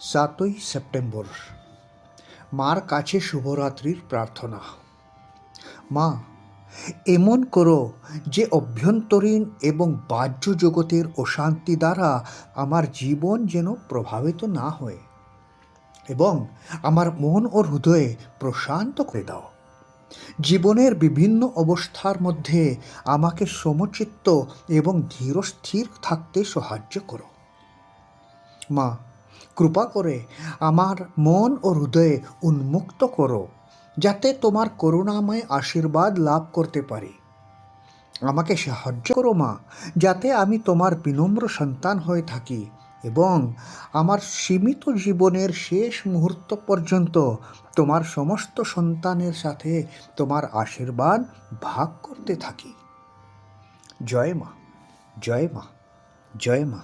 সাতই সেপ্টেম্বর। মার কাছে শুভরাত্রির প্রার্থনা। মা, এমন করো যে অভ্যন্তরীণ এবং বাহ্য জগতের অশান্তি দ্বারা আমার জীবন যেন প্রভাবিত না হয় এবং আমার মন ও হৃদয়ে প্রশান্ত করে দাও। জীবনের বিভিন্ন অবস্থার মধ্যে আমাকে সমচিত্ত এবং ধীরস্থির থাকতে সাহায্য করো। মা কৃপা করে আমার মন ও হৃদয়ে উন্মুক্ত করো, যাতে তোমার করুণাময় আশীর্বাদ লাভ করতে পারি। আমাকে সাহায্য করো মা, যাতে আমি তোমার বিনম্র সন্তান হয়ে থাকি এবং আমার সীমিত জীবনের শেষ মুহূর্ত পর্যন্ত তোমার সমস্ত সন্তানের সাথে তোমার আশীর্বাদ ভাগ করতে থাকি। জয় মা জয় মা জয় মা।